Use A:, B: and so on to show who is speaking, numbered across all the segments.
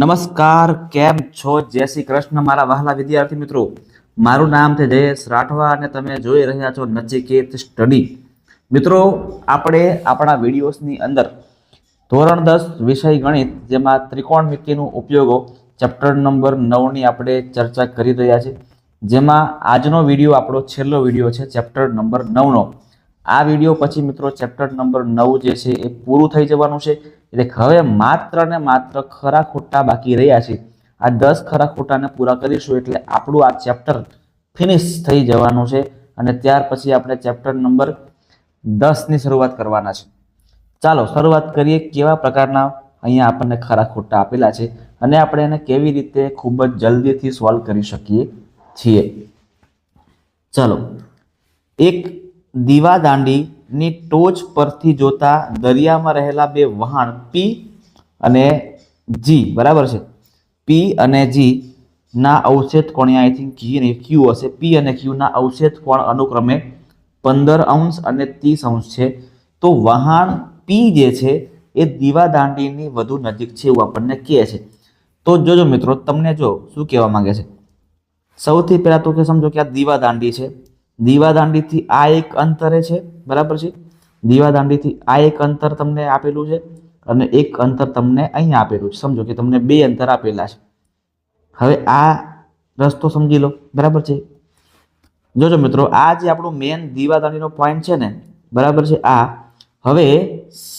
A: નમસ્કાર, કેમ છો? જય શ્રી કૃષ્ણ, મારા વહાલા વિદ્યાર્થી મિત્રો. મારું નામ છે જયેશ રાઠવા અને તમે જોઈ રહ્યા છો નચિકેત સ્ટડી. મિત્રો, આપણે આપણા વિડીયોઝની અંદર ધોરણ દસ વિષય ગણિત, જેમાં ત્રિકોણમિતિનો ઉપયોગો ચેપ્ટર નંબર નવની આપણે ચર્ચા કરી રહ્યા છીએ. જેમાં આજનો વીડિયો આપણો છેલ્લો વીડિયો છે ચેપ્ટર નંબર નવનો. આ વીડિયો પછી મિત્રો ચેપ્ટર નંબર નવ જે છે એ પૂરું થઈ જવાનું છે. એટલે હવે માત્ર ને માત્ર ખરા ખોટા બાકી રહ્યા છે. આ દસ ખરા ખોટાને પૂરા કરીશું એટલે આપણું આ ચેપ્ટર ફિનિશ થઈ જવાનું છે અને ત્યાર પછી આપણે ચેપ્ટર નંબર દસની શરૂઆત કરવાના છે. ચાલો શરૂઆત કરીએ કેવા પ્રકારના અહીંયા આપણને ખરા ખોટા આપેલા છે અને આપણે એને કેવી રીતે ખૂબ જ જલ્દીથી સોલ્વ કરી શકીએ છીએ. ચાલો, એક દીવાદાંડીની ટોચ પરથી જોતા દરિયામાં રહેલા બે વહાણ પી અને જી બરાબર છે? પી અને જી ના અવક્ષેપ કોણ? આઈ થિંક કી અને ક્યુ હશે. પી અને ક્યુ ના અવક્ષેપ કોણ અનુક્રમે? પંદર અંશ અને ત્રીસ અંશ છે. તો વહાણ પી જે છે, એ દીવાદાંડીની વધુ નજીક છે એવું આપણને કહે છે. તો જોજો મિત્રો, તમને જો શું કહેવા માંગે છે? સૌથી પહેલા તો કે સમજો કે આ દીવાદાંડી છે. દીવાદાંડીથી આ એક અંતરે છે, બરાબર છે? દીવાદાંડીથી આ એક અંતર તમને આપેલું છે અને એક અંતર તમને અહીંયા આપેલું છે. સમજો કે તમને બે અંતર આપેલા છે. હવે આ રસ્તો સમજી લો, બરાબર છે? જોજો મિત્રો, આ જે આપણું મેન દીવાદાંડીનો પોઈન્ટ છે ને, બરાબર છે? આ હવે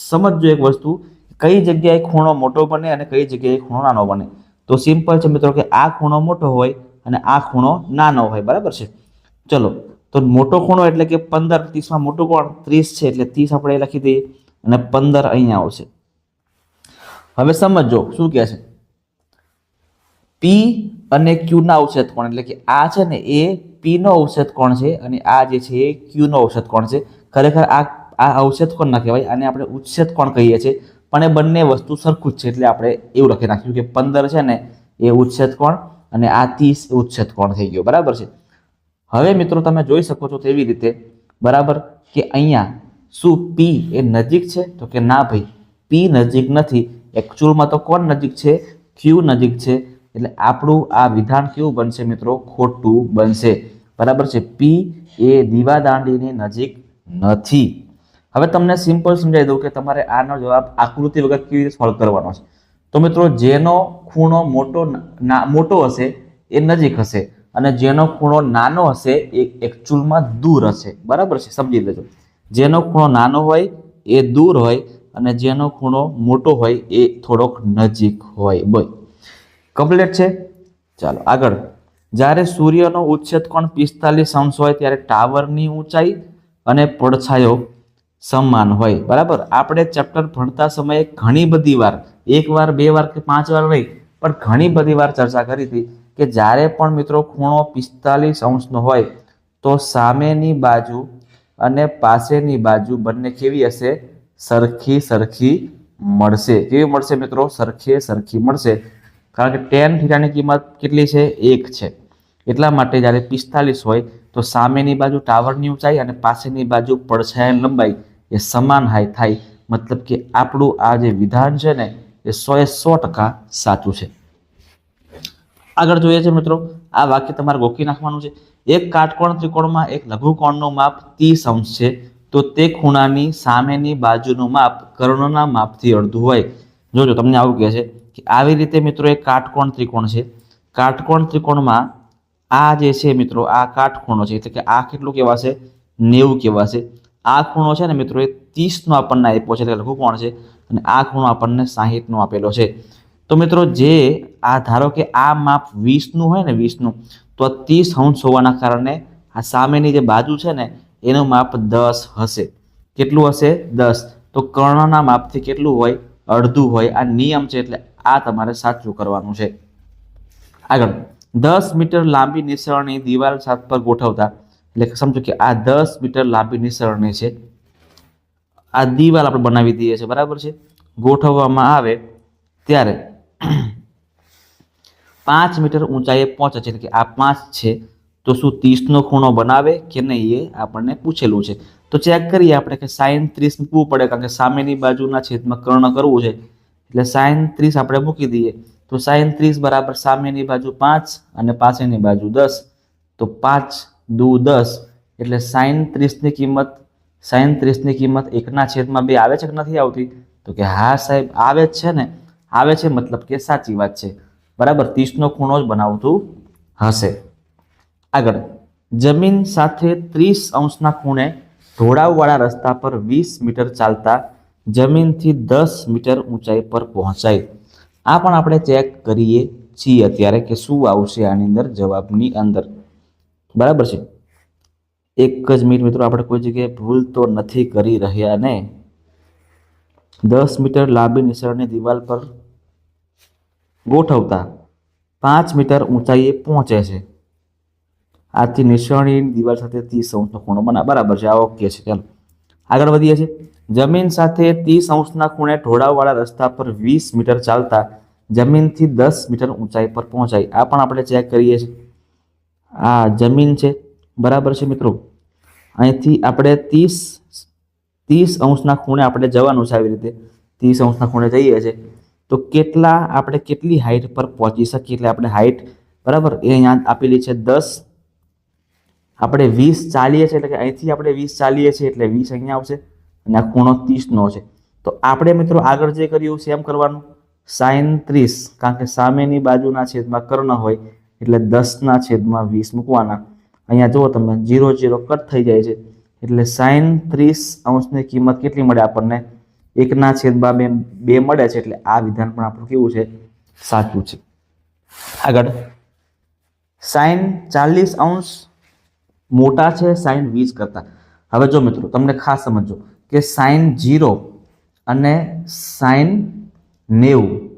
A: સમજજો એક વસ્તુ, કઈ જગ્યાએ ખૂણો મોટો બને અને કઈ જગ્યાએ ખૂણો નાનો બને. તો સિમ્પલ છે મિત્રો કે આ ખૂણો મોટો હોય અને આ ખૂણો નાનો હોય, બરાબર છે? ચલો તો મોટો ખૂણો એટલે કે પંદર, ત્રીસમાં મોટો કોણ? ત્રીસ છે એટલે ત્રીસ આપણે લખી દઈએ અને પંદર અહીંયા આવશે. હવે સમજો, શું કહે છે? પી અને ક્યુ ના અવક્ષેપ કોણ? એટલે કે આ છે ને એ પી નો અવક્ષેપ કોણ છે અને આ જે છે એ ક્યુ નો અવક્ષેપ કોણ છે? ખરેખર આ આ ઔષધ કોણ ના કહેવાય? આને આપણે ઉચ્છેદ કોણ કહીએ છીએ? પણ એ બંને વસ્તુ સરખું જ છે એટલે આપણે એવું લખી નાખ્યું કે પંદર છે ને એ ઉચ્છેદ કોણ અને આ ત્રીસ ઉચ્છેદ કોણ થઈ ગયો. બરાબર છે? હવે મિત્રો તમે જોઈ શકો છો તેવી રીતે, બરાબર, કે અહીંયા શું પી એ નજીક છે? તો કે ના ભાઈ પી નજીક નથી. એકચ્યુઅલમાં તો કોણ નજીક છે? ક્યુ નજીક છે. એટલે આપણું આ વિધાન કેવું બનશે મિત્રો? ખોટું બનશે. બરાબર છે? પી એ દીવાદાંડીની નજીક નથી. હવે તમને સિમ્પલ સમજાવી દઉં કે તમારે આનો જવાબ આકૃતિ વગર કેવી રીતે સોલ્વ કરવાનો છે. તો મિત્રો, જેનો ખૂણો મોટો મોટો હશે, એ નજીક હશે. અને જેનો ખૂણો નાનો હશે એ એકચ્યુઅલમાં દૂર હશે. બરાબર છે? સમજી લેજો. જેનો ખૂણો નાનો હોય એ દૂર હોય અને જેનો ખૂણો મોટો હોય એ થોડોક નજીક હોય. બોય કમ્પ્લીટ છે? ચાલો, આગળ. જ્યારે સૂર્યનો ઉચ્છેદ કોણ પિસ્તાલીસ અંશ હોય ત્યારે ટાવરની ઊંચાઈ અને પડછાયો સમાન હોય. બરાબર? આપણે ચેપ્ટર ભણતા સમયે ઘણી બધી વાર, એક વાર, બે વાર કે પાંચ વાર નહીં, પણ ઘણી બધી વાર ચર્ચા કરી હતી. કે જ્યારે પણ મિત્રો ખૂણો પિસ્તાલીસ અંશનો હોય, તો સામેની બાજુ અને પાસેની બાજુ બંને કેવી હશે? સરખી સરખી મળશે. કેવી મળશે મિત્રો? સરખે સરખી મળશે. કારણ કે ટેન થીટાની કિંમત કેટલી છે? એક છે. એટલા માટે જ્યારે પિસ્તાલીસ હોય, તો સામેની બાજુ ટાવરની ઊંચાઈ અને પાસેની બાજુ પડછાયાની લંબાઈ એ સમાન હાઈ થાય. મતલબ કે આપણું આ જે વિધાન છે ને, એ સો એ સો ટકા સાચું છે. આગળ જોઈએ છે મિત્રો, આ વાક્ય તમારે ગોખી નાખવાનું છે. એક કાટકોણ ત્રિકોણમાં એક લઘુકોણનું માપ ત્રીસ અંશ છે. તો તે ખૂણાની સામેની બાજુનું માપ કર્ણના માપથી અડધું હોય. જોજો, તમને આવું કહે છે કે આવી રીતે મિત્રો એક કાટકોણ ત્રિકોણ છે. કાટકોણ ત્રિકોણમાં આ જે છે મિત્રો, આ કાટખૂણો છે, એટલે કે આ કેટલું કહેવાશે? નેવું કહેવાશે. આ ખૂણો છે ને મિત્રો, એ ત્રીસનો આપણને આપ્યો છે, એટલે લઘુકોણ છે. અને આ ખૂણો આપણને સાહીઠનો આપેલો છે. તો મિત્રો, જે આ ધારો કે આ માપ વીસનું હોય ને વીસનું, તો ત્રીસ અંશ હોવાના કારણે આ સામેની જે બાજુ છે ને, એનું માપ દસ હશે. કેટલું હશે? દસ. તો કર્ણના માપથી કેટલું હોય? અડધું હોય. આ નિયમ છે એટલે આ તમારે સાચું કરવાનું છે. આગળ. દસ મીટર લાંબી નિસરણની દિવાલ સાત પર ગોઠવતા, એટલે સમજો કે આ દસ મીટર લાંબી નિસરણી છે. આ દિવાલ આપણે બનાવી દઈએ છીએ. બરાબર છે? ગોઠવવામાં આવે ત્યારે પાંચ મીટર ઊંચાઈએ પહોંચે છે. એટલે કે આ પાંચ છે, તો શું ત્રીસનો ખૂણો બનાવે કે નહીં એ આપણને પૂછેલું છે. તો ચેક કરીએ આપણે કે સાઈન ત્રીસ મૂકવું પડે, કારણ કે સામેની બાજુના છેદમાં કર્ણ કરવું છે. એટલે સાઈન ત્રીસ આપણે મૂકી દઈએ. તો સાઈન ત્રીસ બરાબર સામેની બાજુ પાંચ અને પાછળની બાજુ દસ. તો પાંચ દુ દસ. એટલે સાઈન ત્રીસની કિંમત, સાઈન ત્રીસની કિંમત એકના છેદમાં બે આવે છે કે નથી આવતી? તો કે હા સાહેબ, આવે જ છે ને. આવે છે મતલબ કે સાચી વાત છે. બરાબર, ત્રીસનો ખૂણો જ બનાવતું હશે. આગળ, જમીન સાથે ત્રીસ અંશના ખૂણે ઢોળાવવાળા રસ્તા પર વીસ મીટર ચાલતા જમીનથી દસ મીટર ઊંચાઈ પર પહોંચાય. આ પણ આપણે ચેક કરીએ છીએ અત્યારે કે શું આવશે આની અંદર જવાબની અંદર. બરાબર છે? એક જ મિનિટ મિત્રો, આપણે કોઈ જગ્યાએ ભૂલ તો નથી કરી રહ્યા ને? દસ મીટર લાંબી નિશાળની દિવાલ પર ગોઠવતા પાંચ મીટર ઊંચાઈએ પહોંચે છે. આથી નિસરણી દિવાલ સાથે ત્રીસ અંશનો ખૂણો બના બરાબર છે, આ ઓકે છે. ચાલો. આગળ વધીએ છીએ. જમીન સાથે ત્રીસ અંશના ખૂણે ઢોળાવવાળા રસ્તા પર વીસ મીટર ચાલતા જમીનથી દસ મીટર ઊંચાઈ પર પહોંચાય. આ પણ આપણે ચેક કરીએ છીએ. આ જમીન છે. બરાબર છે, મિત્રો? અહીંથી આપણે ત્રીસ ત્રીસ અંશના ખૂણે આપણે જવાનું છે આવી રીતે. ત્રીસ અંશના ખૂણે જઈએ છીએ. તો કેટલા આપણે કેટલી હાઈટ પર પહોંચી શકીએ? એટલે આપણે હાઈટ બરાબર એ અહીંયા આપેલી છે દસ. આપણે વીસ ચાલીએ છીએ એટલે કે અહીંથી આપણે વીસ ચાલીએ છીએ એટલે વીસ અહીંયા આવશે અને આ ખૂણો ત્રીસનો છે. તો આપણે મિત્રો આગળ જે કર્યું સેમ કરવાનું? સાઈન ત્રીસ, કારણ કે સામેની બાજુના છેદમાં કર્ણ હોય એટલે દસના છેદમાં વીસ મૂકવાના. અહીંયા જુઓ તમે જીરો જીરો કટ થઈ જાય છે. એટલે સાઈન ત્રીસ અંશની કિંમત કેટલી મળે આપણને? એકના છેદમાં બે બે મળે છે એટલે આ વિધાન પણ આપણું કેવું છે? સાચું છે. આગળ. સાઈન ચાલીસ અંશ મોટા છે, સાઈન વીસ કરતાં. હવે જો મિત્રો, તમને ખાસ સમજો કે સાઈન જીરો અને સાઈન નેવું.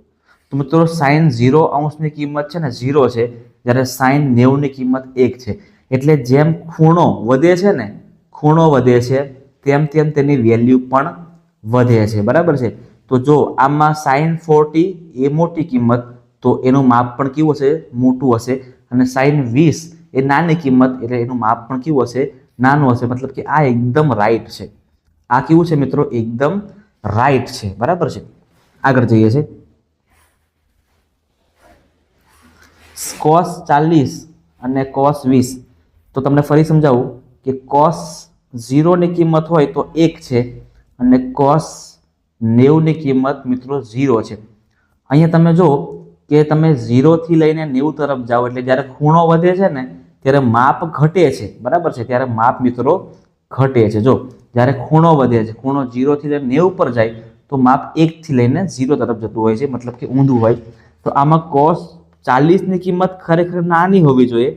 A: તો મિત્રો, સાઈન ઝીરો અંશની કિંમત છે ને ઝીરો છે, જ્યારે સાઈન નેવુંની કિંમત એક છે. એટલે જેમ ખૂણો વધે છે ને, ખૂણો વધે છે, તેમ તેમ તેની વેલ્યુ પણ વધે છે. બરાબર છે? તો જો આમાં સાઈન ફોર્ટી એ મોટી કિંમત, તો એનું માપ પણ કેવું હશે? મોટું હશે. અને સાઈન વીસ એ નાની કિંમત, એટલે એનું માપ પણ કેવું હશે? નાનું હશે. મતલબ કે આ એકદમ રાઈટ છે. આ કેવું છે મિત્રો? એકદમ રાઈટ છે. બરાબર છે? આગળ જઈએ છે. કોસ ચાલીસ અને કોસ વીસ. તો તમને ફરી સમજાવું કે કોસ ઝીરોની કિંમત હોય તો એક છે. અને કોસ નેવુંની કિંમત મિત્રો ઝીરો છે. અહીંયા તમે જો કે તમે ઝીરોથી લઈને નેવું તરફ જાઓ એટલે જ્યારે ખૂણો વધે છે ને, ત્યારે માપ ઘટે છે. બરાબર છે? ત્યારે માપ મિત્રો ઘટે છે. જો, જ્યારે ખૂણો વધે છે, ખૂણો ઝીરોથી લઈને નેવું પર જાય, તો માપ એકથી લઈને ઝીરો તરફ જતું હોય છે. મતલબ કે ઊંધું હોય. તો આમાં કોસ ચાલીસની કિંમત ખરેખર નાની હોવી જોઈએ.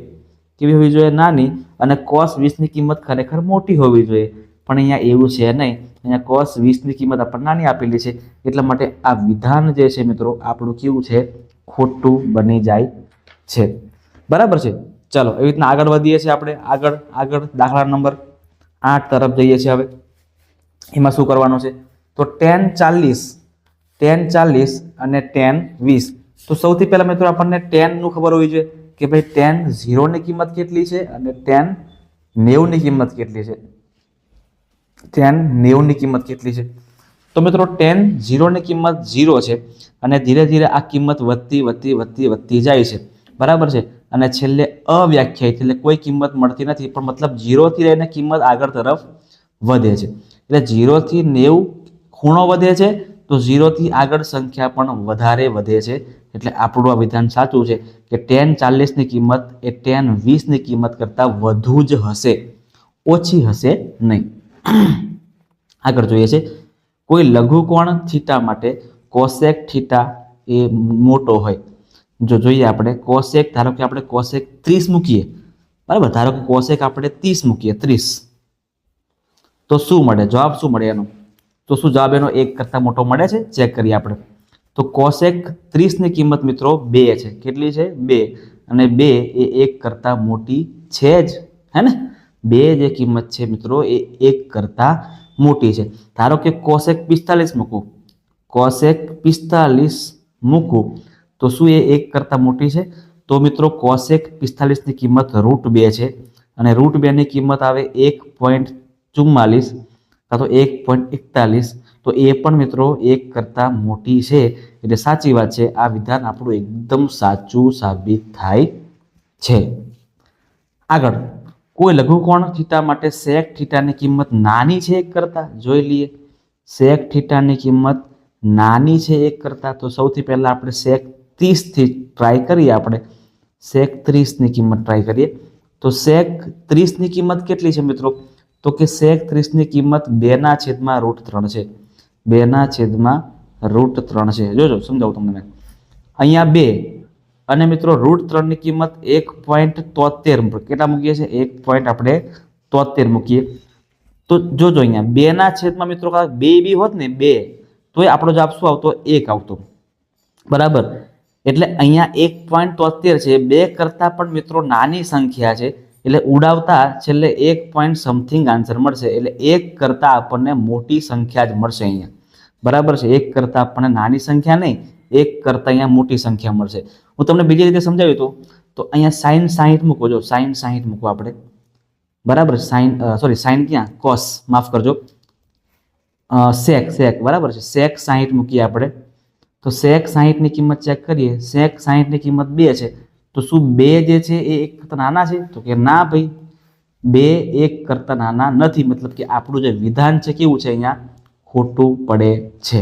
A: કેવી હોવી જોઈએ? નાની. અને કોસ વીસની કિંમત ખરેખર મોટી હોવી જોઈએ. પણ અહીંયા એવું છે નહીં. અહીંયા કોસ વીસની કિંમત આપણને નાની આપેલી છે. એટલા માટે આ વિધાન જે છે મિત્રો, આપણું કેવું છે? ખોટું બની જાય છે. બરાબર છે? ચાલો, એવી રીતના આગળ વધીએ છીએ આપણે. આગળ આગળ દાખલા નંબર આઠ તરફ જઈએ છીએ હવે. એમાં શું કરવાનું છે? તો ટેન ચાલીસ ટેન ચાલીસ અને ટેન વીસ. તો સૌથી પહેલાં મિત્રો આપણને ટેનનું ખબર હોવી જોઈએ કે ભાઈ ટેન ઝીરોની કિંમત કેટલી છે અને ટેન નેવુંની કિંમત કેટલી છે? ટેન નેવુંની કિંમત કેટલી છે? તો મિત્રો ટેન ઝીરોની કિંમત ઝીરો છે અને ધીરે ધીરે આ કિંમત વધતી વધતી વધતી વધતી જાય છે. બરાબર છે? અને છેલ્લે અવ્યાખ્યાયિત, એટલે કોઈ કિંમત મળતી નથી, પણ મતલબ ઝીરોથી લઈને કિંમત આગળ તરફ વધે છે. એટલે ઝીરોથી નેવું ખૂણો વધે છે, તો ઝીરોથી આગળ સંખ્યા પણ વધારે વધે છે. એટલે આપણું આ વિધાન સાચું છે કે ટેન ચાલીસની કિંમત એ ટેન વીસની કિંમત કરતાં વધુ જ હશે. ઓછી હશે નહીં. આગળ જોઈએ છે. કોઈ લઘુકોણ થીટા માટે કોસેક થીટા એ મોટો હોય. જો જોઈએ આપણે કોસેક, ધારો કે આપણે કોસેક ત્રીસ મૂકીએ. બરાબર? ધારો કે કોસેક આપણે ત્રીસ મૂકીએ, ત્રીસ. તો શું મળે? જવાબ શું મળે એનો? તો શું જવાબ એનો? એક કરતાં મોટો મળે છે? ચેક કરીએ આપણે. તો કોસેક ત્રીસની કિંમત મિત્રો બે છે. કેટલી છે? બે. અને બે એ એક કરતાં મોટી છે જ. હે ને? બે જે કિંમત છે મિત્રો, એ એક કરતાં મોટી છે. ધારો કે કોસેક પિસ્તાલીસ મૂકું. કોસેક પિસ્તાલીસ મૂકું, તો શું એ એક કરતાં મોટી છે? તો મિત્રો કોસેક પિસ્તાલીસની કિંમત રૂટ બે છે અને રૂટ બેની કિંમત આવે એક પોઈન્ટ ચુમ્માલીસ કાં તો એક પોઈન્ટ એકતાલીસ. તો એ પણ મિત્રો એક કરતાં મોટી છે. એટલે સાચી વાત છે, આ વિધાન આપણું એકદમ સાચું સાબિત થાય છે. આગળ. કોઈ લઘુકોણ થીટા માટે સેક થીટાની કિંમત નાની છે એક કરતાં? જોઈ લઈએ. સેક થીટાની કિંમત નાની છે એક કરતાં. તો સૌથી પહેલાં આપણે સેક ત્રીસથી ટ્રાય કરીએ આપણે. સેક ત્રીસની કિંમત ટ્રાય કરીએ. તો સેક ત્રીસની કિંમત કેટલી છે મિત્રો? તો કે સેક ત્રીસની કિંમત બેના છેદમાં રૂટ ત્રણ છે. બેના છેદમાં રૂટ ત્રણ છે. જોજો, સમજાવું તમને અહીંયા બે. અને મિત્રો રૂટ ત્રણની કિંમત એક પોઈન્ટ તોતેર કેટલા મૂકીએ છીએ? એક પોઈન્ટ આપણે તોતેર મૂકીએ. તો જોજો અહીંયા બેના છેદમાં મિત્રો બે બી હોત ને બે તો એ આપણો જવાબ શું આવતો? એક આવતો. બરાબર? એટલે અહીંયા એક પોઈન્ટ તોતેર છે. બે કરતાં પણ મિત્રો નાની સંખ્યા છે. એટલે ઉડાવતા છેલ્લે એક પોઈન્ટ સમથિંગ આન્સર મળશે. એટલે એક કરતાં આપણને મોટી સંખ્યા જ મળશે અહીંયા. બરાબર છે? એક કરતાં આપણને નાની સંખ્યા નહીં. એક કરતાં અહીંયા મોટી સંખ્યા મળશે. હું તમને બીજી રીતે સમજાવ્યું હતું, તો અહીંયા સાઈન સાહીઠ મૂકો જો સાઈન સાહીઠ મૂકો આપણે. બરાબર, સાઈન સોરી સાઈન ક્યાં? કોસ. માફ કરજો. સેક સેક. બરાબર છે. સેક સાહીઠ મૂકીએ આપણે. તો સેક સાહીઠની કિંમત ચેક કરીએ. સેક સાહીઠની કિંમત બે છે. તો શું બે જે છે એ એક કરતાં નાના છે? તો કે ના ભાઈ, બે એક કરતાં નાના નથી. મતલબ કે આપણું જે વિધાન છે કેવું છે અહીંયા? ખોટું પડે છે.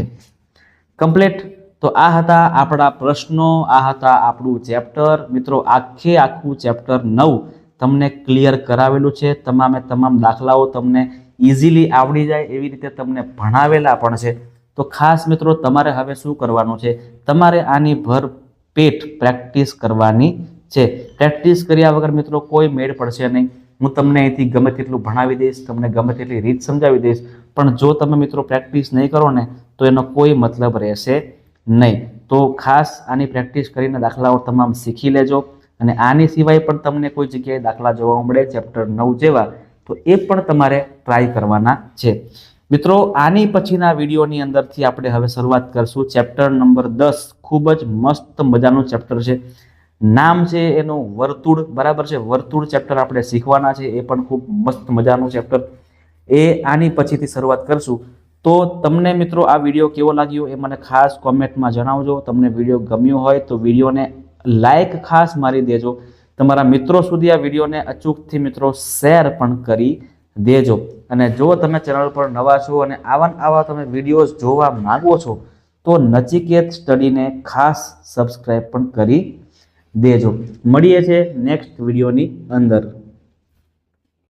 A: કમ્પ્લીટ. તો આ હતા આપણા પ્રશ્નો, આ હતા આપણું ચેપ્ટર. મિત્રો, આખે આખું ચેપ્ટર નવ તમને ક્લિયર કરાવેલું છે. તમામે તમામ દાખલાઓ તમને ઇઝીલી આવડી જાય એવી રીતે તમને ભણાવેલા પણ છે. તો ખાસ મિત્રો, તમારે હવે શું કરવાનું છે? તમારે આની ભર પેટ પ્રેક્ટિસ કરવાની છે. પ્રેક્ટિસ કર્યા વગર મિત્રો કોઈ મેળ પડશે નહીં. હું તમને અહીંથી ગમે તેટલું ભણાવી દઈશ, તમને ગમે તેટલી રીત સમજાવી દઈશ, પણ જો તમે મિત્રો પ્રેક્ટિસ નહીં કરો ને, તો એનો કોઈ મતલબ રહેશે નહીં. તો ખાસ આની પ્રેક્ટિસ કરીને દાખલાઓ તમામ શીખી લેજો અને આની સિવાય પણ તમને કોઈ જગ્યાએ દાખલા જોવા મળે ચેપ્ટર નવ જેવા, તો એ પણ તમારે ટ્રાય કરવાના છે. મિત્રો, આની પછીના વિડીયોની અંદરથી આપણે હવે શરૂઆત કરશું. ચેપ્ટર નંબર દસ ખૂબ જ મસ્ત મજાનું ચેપ્ટર છે. નામ છે એનું વર્તુળ. બરાબર છે? વર્તુળ ચેપ્ટર આપણે શીખવાના છે. એ પણ ખૂબ મસ્ત મજાનું ચેપ્ટર. એ આની પછીથી શરૂઆત કરશું. તો તમને મિત્રો આ વીડિયો કેવો લાગ્યો એ મને ખાસ કોમેન્ટમાં જણાવજો. તમને વીડિયો ગમ્યો હોય તો વિડીયોને લાઇક ખાસ મારી દેજો. તમારા મિત્રો સુધી આ વિડીયોને અચૂકથી મિત્રો શેર પણ કરી દેજો. અને જો તમે ચેનલ પર નવા છો અને આવા આવા તમે વિડીયોઝ જોવા માગો છો, તો નચિકેત સ્ટડીને ખાસ સબસ્ક્રાઈબ પણ કરી દેજો. મળીએ છે નેક્સ્ટ વિડીયોની અંદર.